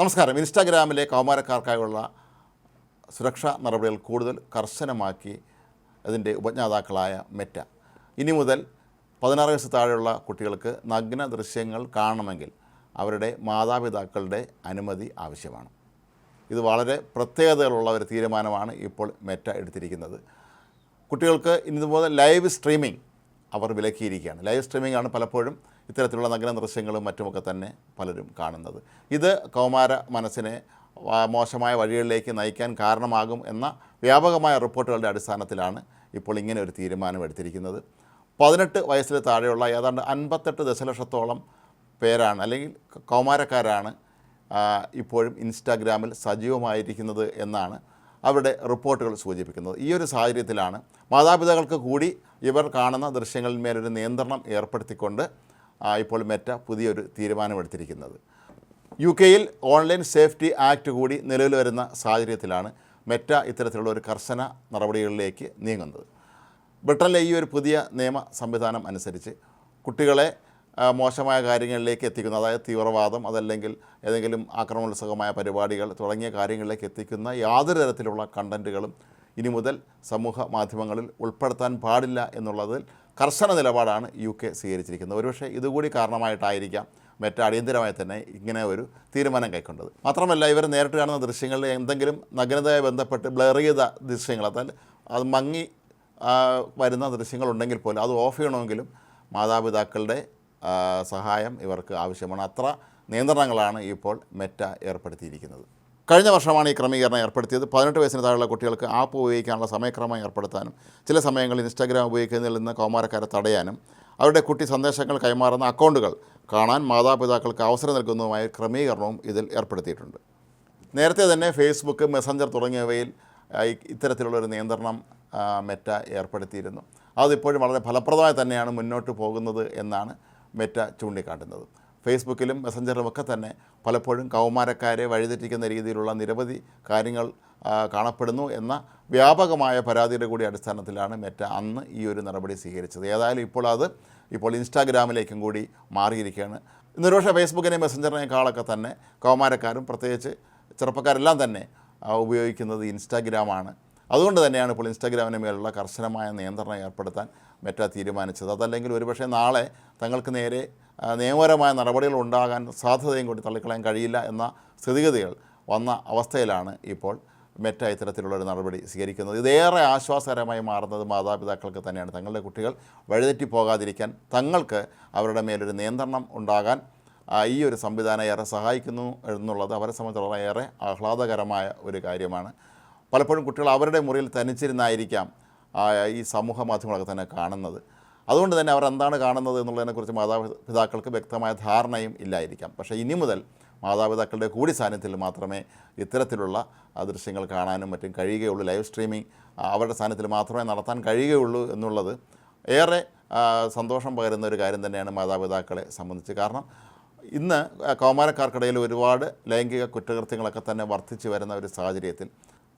നമസ്കാരം. ഇൻസ്റ്റാഗ്രാമിലെ കൗമാരക്കാർക്കായുള്ള സുരക്ഷാ നടപടികൾ കൂടുതൽ കർശനമാക്കി അതിന്റെ ഉപജ്ഞാതാക്കളായ മെറ്റ. ഇനി മുതൽ പതിനാറ് വയസ്സ് താഴെയുള്ള കുട്ടികൾക്ക് നഗ്ന ദൃശ്യങ്ങൾ കാണണമെങ്കിൽ അവരുടെ മാതാപിതാക്കളുടെ അനുമതി ആവശ്യമാണ്. ഇത് വളരെ പ്രത്യേകതകളുള്ള ഒരു തീരുമാനമാണ് ഇപ്പോൾ മെറ്റ എടുത്തിരിക്കുന്നത്. കുട്ടികൾക്ക് ഇനി ലൈവ് സ്ട്രീമിംഗ് അവർ വിലക്കിയിരിക്കുകയാണ്. ലൈവ് സ്ട്രീമിംഗ് ആണ് പലപ്പോഴും ഇത്തരത്തിലുള്ള നഗ്ന ദൃശ്യങ്ങളും മറ്റുമൊക്കെ തന്നെ പലരും കാണുന്നത്. ഇത് കൗമാര മനസ്സിനെ മോശമായ വഴികളിലേക്ക് നയിക്കാൻ കാരണമാകും എന്ന വ്യാപകമായ റിപ്പോർട്ടുകളുടെ അടിസ്ഥാനത്തിലാണ് ഇപ്പോൾ ഇങ്ങനെ ഒരു തീരുമാനം എടുത്തിരിക്കുന്നത്. പതിനെട്ട് വയസ്സിൽ താഴെയുള്ള ഏതാണ്ട് അൻപത്തെട്ട് ദശലക്ഷത്തോളം പേരാണ് അല്ലെങ്കിൽ കൗമാരക്കാരാണ് ഇപ്പോഴും ഇൻസ്റ്റാഗ്രാമിൽ സജീവമായിരിക്കുന്നത് എന്നാണ് അവരുടെ റിപ്പോർട്ടുകൾ സൂചിപ്പിക്കുന്നത്. ഈ ഒരു സാഹചര്യത്തിലാണ് മാതാപിതാക്കൾക്ക് കൂടി ഇവർ കാണുന്ന ദൃശ്യങ്ങളിന്മേലൊരു നിയന്ത്രണം ഏർപ്പെടുത്തിക്കൊണ്ട് ഇപ്പോൾ മെറ്റ പുതിയൊരു തീരുമാനമെടുത്തിരിക്കുന്നത്. യു കെയിൽ ഓൺലൈൻ സേഫ്റ്റി ആക്ട് കൂടി നിലവിൽ വരുന്ന സാഹചര്യത്തിലാണ് മെറ്റ ഇത്തരത്തിലുള്ള ഒരു കർശന നടപടികളിലേക്ക് നീങ്ങുന്നത്. ബ്രിട്ടനിലെ ഈ ഒരു പുതിയ നിയമ സംവിധാനം അനുസരിച്ച് കുട്ടികളെ മോശമായ കാര്യങ്ങളിലേക്ക് എത്തിക്കുന്ന. അതായത് തീവ്രവാദം അതല്ലെങ്കിൽ ഏതെങ്കിലും ആക്രമണോത്സുകമായ പരിപാടികൾ തുടങ്ങിയ കാര്യങ്ങളിലേക്ക് എത്തിക്കുന്ന യാതൊരു തരത്തിലുള്ള കണ്ടന്റുകളും ഇനി മുതൽ സമൂഹ മാധ്യമങ്ങളിൽ ഉൾപ്പെടുത്താൻ പാടില്ല എന്നുള്ളതിൽ കർശന നിലപാടാണ് യു കെ സ്വീകരിച്ചിരിക്കുന്നത്. ഒരുപക്ഷെ ഇതുകൂടി കാരണമായിട്ടായിരിക്കാം മെറ്റ അടിയന്തരമായി തന്നെ ഇങ്ങനെ ഒരു തീരുമാനം കൈക്കൊണ്ടത്. മാത്രമല്ല ഇവർ നേരിട്ട് കാണുന്ന ദൃശ്യങ്ങളിൽ എന്തെങ്കിലും നഗ്നതയെ ബന്ധപ്പെട്ട് ബ്ലർ ചെയ്ത ദൃശ്യങ്ങൾ അതായത് അത് മങ്ങി വരുന്ന ദൃശ്യങ്ങളുണ്ടെങ്കിൽ പോലും അത് ഓഫ് ചെയ്യണമെങ്കിലും മാതാപിതാക്കളുടെ സഹായം ഇവർക്ക് ആവശ്യമാണ്. അത്ര നിയന്ത്രണങ്ങളാണ് ഇപ്പോൾ മെറ്റ ഏർപ്പെടുത്തിയിരിക്കുന്നത്. കഴിഞ്ഞ വർഷമാണ് ഈ ക്രമീകരണം ഏർപ്പെടുത്തിയത്. പതിനെട്ട് വയസ്സിന് താഴെയുള്ള കുട്ടികൾക്ക് ആപ്പ് ഉപയോഗിക്കാനുള്ള സമയക്രമം ഏർപ്പെടുത്താനും ചില സമയങ്ങളിൽ ഇൻസ്റ്റാഗ്രാം ഉപയോഗിക്കുന്നതിൽ നിന്ന് കൗമാരക്കാരെ തടയാനും അവരുടെ കുട്ടി സന്ദേശങ്ങൾ കൈമാറുന്ന അക്കൗണ്ടുകൾ കാണാൻ മാതാപിതാക്കൾക്ക് അവസരം നൽകുന്നതുമായ ക്രമീകരണവും ഇതിൽ ഏർപ്പെടുത്തിയിട്ടുണ്ട്. നേരത്തെ തന്നെ ഫേസ്ബുക്ക് മെസ്സഞ്ചർ തുടങ്ങിയവയിൽ ഇത്തരത്തിലുള്ളൊരു നിയന്ത്രണം മെറ്റ ഏർപ്പെടുത്തിയിരുന്നു. അതിപ്പോഴും വളരെ ഫലപ്രദമായി തന്നെയാണ് മുന്നോട്ട് പോകുന്നത് എന്നാണ് മെറ്റ ചൂണ്ടിക്കാട്ടുന്നത്. ഫേസ്ബുക്കിലും മെസ്സഞ്ചറിലും ഒക്കെ തന്നെ പലപ്പോഴും കൗമാരക്കാരെ വഴിതെറ്റിക്കുന്ന രീതിയിലുള്ള നിരവധി കാര്യങ്ങൾ കാണപ്പെടുന്നു എന്ന വ്യാപകമായ പരാതിയുടെ കൂടി അടിസ്ഥാനത്തിലാണ് മെറ്റ അന്ന് ഈ ഒരു നടപടി സ്വീകരിച്ചത്. ഏതായാലും ഇപ്പോൾ അത് ഇപ്പോൾ ഇൻസ്റ്റാഗ്രാമിലേക്കും കൂടി മാറിയിരിക്കുകയാണ്. ഇന്നൊരു പക്ഷേ ഫേസ്ബുക്കിനെയും മെസ്സഞ്ചറിനേക്കാളൊക്കെ തന്നെ കൗമാരക്കാരും പ്രത്യേകിച്ച് ചെറുപ്പക്കാരെല്ലാം തന്നെ ഉപയോഗിക്കുന്നത് ഇൻസ്റ്റാഗ്രാമാണ്. അതുകൊണ്ട് തന്നെയാണ് ഇപ്പോൾ ഇൻസ്റ്റാഗ്രാമിന് മേലുള്ള കർശനമായ നിയന്ത്രണം ഏർപ്പെടുത്താൻ മെറ്റ തീരുമാനിച്ചത്. അതല്ലെങ്കിൽ ഒരുപക്ഷെ നാളെ തങ്ങൾക്ക് നേരെ നിയമപരമായ നടപടികൾ ഉണ്ടാകാൻ സാധ്യതയും കൂടി തള്ളിക്കളയാൻ കഴിയില്ല എന്ന സ്ഥിതിഗതികൾ വന്ന അവസ്ഥയിലാണ് ഇപ്പോൾ മെറ്റ ഇത്തരത്തിലുള്ളൊരു നടപടി സ്വീകരിക്കുന്നത്. ഇതേറെ ആശ്വാസകരമായി മാറുന്നത് മാതാപിതാക്കൾക്ക് തന്നെയാണ്. തങ്ങളുടെ കുട്ടികൾ വഴിതെറ്റി പോകാതിരിക്കാൻ തങ്ങൾക്ക് അവരുടെ മേലൊരു നിയന്ത്രണം ഉണ്ടാകാൻ ഈ ഒരു സംവിധാനം ഏറെ സഹായിക്കുന്നു എന്നുള്ളത് അവരെ സംബന്ധിച്ചിടത്തോളം ഏറെ ആഹ്ലാദകരമായ ഒരു കാര്യമാണ്. പലപ്പോഴും കുട്ടികൾ അവരുടെ മുറിയിൽ തനിച്ചിരുന്നായിരിക്കാം ഈ സമൂഹ മാധ്യമങ്ങളൊക്കെ തന്നെ കാണുന്നത്. അതുകൊണ്ട് തന്നെ അവർ എന്താണ് കാണുന്നത് എന്നുള്ളതിനെക്കുറിച്ച് മാതാപിതാക്കൾക്ക് വ്യക്തമായ ധാരണയും ഇല്ലായിരിക്കാം. പക്ഷേ ഇനി മുതൽ മാതാപിതാക്കളുടെ കൂടി സാന്നിധ്യത്തിൽ മാത്രമേ ഇത്തരത്തിലുള്ള ദൃശ്യങ്ങൾ കാണാനും മറ്റും കഴിയുകയുള്ളൂ. ലൈവ് സ്ട്രീമിംഗ് അവരുടെ സാന്നിധ്യത്തിൽ മാത്രമേ നടത്താൻ കഴിയുകയുള്ളൂ എന്നുള്ളത് ഏറെ സന്തോഷം പകരുന്ന ഒരു കാര്യം തന്നെയാണ് മാതാപിതാക്കളെ സംബന്ധിച്ച്. കാരണം ഇന്ന് കൗമാരക്കാർക്കിടയിൽ ഒരുപാട് ലൈംഗിക കുറ്റകൃത്യങ്ങളൊക്കെ തന്നെ വർദ്ധിച്ചു വരുന്ന ഒരു സാഹചര്യത്തിൽ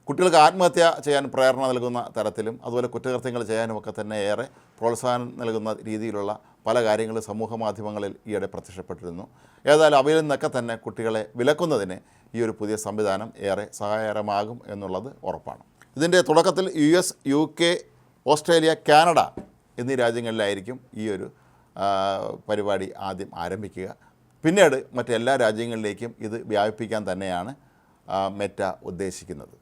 കുട്ടികൾക്ക് ആത്മഹത്യ ചെയ്യാൻ പ്രേരണ നൽകുന്ന തരത്തിലും അതുപോലെ കുറ്റകൃത്യങ്ങൾ ചെയ്യാനുമൊക്കെ തന്നെ ഏറെ പ്രോത്സാഹനം നൽകുന്ന രീതിയിലുള്ള പല കാര്യങ്ങളും സമൂഹ മാധ്യമങ്ങളിൽ ഈയിടെ പ്രത്യക്ഷപ്പെട്ടിരുന്നു. ഏതായാലും അവയിൽ നിന്നൊക്കെ തന്നെ കുട്ടികളെ വിലക്കുന്നതിന് ഈ ഒരു പുതിയ സംവിധാനം ഏറെ സഹായകരമാകും എന്നുള്ളത് ഉറപ്പാണ്. ഇതിന്റെ തുടക്കത്തിൽ U S U K Australia Canada എന്നീ രാജ്യങ്ങളിലായിരിക്കും ഈ ഒരു പരിപാടി ആദ്യം ആരംഭിക്കുക. പിന്നീട് മറ്റെല്ലാ രാജ്യങ്ങളിലേക്കും ഇത് വ്യാപിപ്പിക്കാൻ തന്നെയാണ് മെറ്റ ഉദ്ദേശിക്കുന്നത്.